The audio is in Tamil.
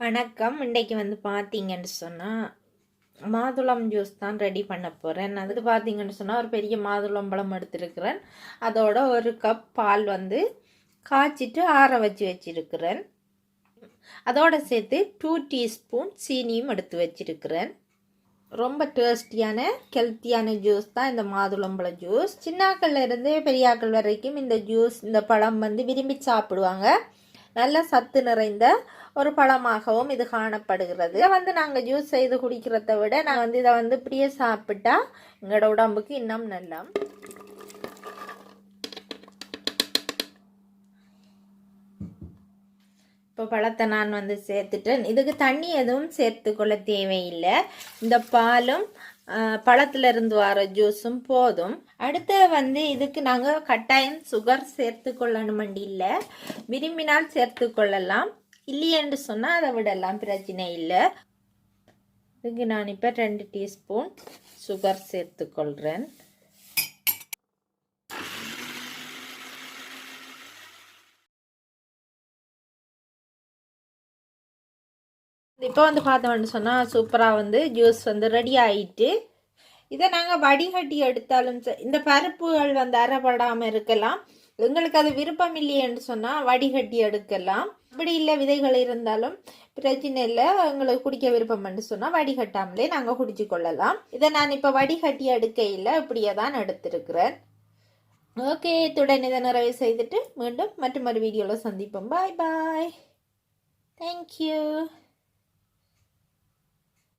வணக்கம். இன்றைக்கு வந்து பார்த்தீங்கன்னு சொன்னால் மாதுளம் ஜூஸ் தான் ரெடி பண்ண போகிறேன் அதுக்கு பார்த்தீங்கன்னு சொன்னால் ஒரு பெரிய மாதுளம் பழம் எடுத்திருக்கிறேன். அதோட ஒரு கப் பால் வந்து காய்ச்சிட்டு ஆற வச்சு வச்சிருக்கிறேன். அதோட சேர்த்து டூ டீஸ்பூன் சீனியும் எடுத்து வச்சிருக்கிறேன். ரொம்ப டேஸ்டியான ஹெல்த்தியான ஜூஸ் தான் இந்த மாதுளம்பழ ஜூஸ் சின்னாக்கள்லேருந்து பெரியாக்கள் வரைக்கும் இந்த ஜூஸ் இந்த பழம் வந்து விரும்பி சாப்பிடுவாங்க. நல்ல சத்து நிறைந்த ஒரு பழமாகவும் இது காணப்படுகிறது. இதை வந்து நாங்கள் ஜூஸ் செய்து குடிக்கிறத விட நான் வந்து இதை வந்து இப்படியே சாப்பிட்டா எங்களோட உடம்புக்கு இன்னும் நல்லா. இப்போ பழத்தை நான் வந்து சேர்த்துட்டேன். இதுக்கு தண்ணி எதுவும் சேர்த்துக்கொள்ள தேவையில்லை. இந்த பாலும் பழத்துல இருந்து வர ஜூஸும் போதும். அடுத்து வந்து இதுக்கு நாங்கள் கட்டாயம் சுகர் சேர்த்து கொள்ளணுமண்டி இல்லை. விரும்பினால் சேர்த்து கொள்ளலாம். இல்லையென்று சொன்னால் அதை விடலாம் பிரச்சனை இல்லை. இதுக்கு நான் இப்போ ரெண்டு டீஸ்பூன் சுகர் சேர்த்துக்கொள்கிறேன் இப்போ வந்து பார்த்தோம்னு சொன்னால் சூப்பராக வந்து ஜூஸ் வந்து ரெடி ஆகிட்டு இதை நாங்கள் வடிகட்டி எடுத்தாலும் இந்த பருப்புகள் வந்து அறப்படாமல் இருக்கலாம். எங்களுக்கு அது விருப்பம் இல்லையென்று சொன்னால் வடிகட்டி எடுக்கலாம். அப்படி இல்லை விதைகள் இருந்தாலும் பிரச்சனை இல்லை எங்களுக்கு குடிக்க விருப்பம்னு சொன்னால் வடிகட்டாமலே நாங்கள் குடிச்சு கொள்ளலாம். இதை நான் இப்போ வடிகட்டி எடுக்கையில் இப்படியே தான் எடுத்திருக்கிறேன். ஓகே இத்துடன் இதை நிறைவு செய்துட்டு மீண்டும் மற்றொரு வீடியோவில் சந்திப்போம். பாய் பாய் தேங்க்யூ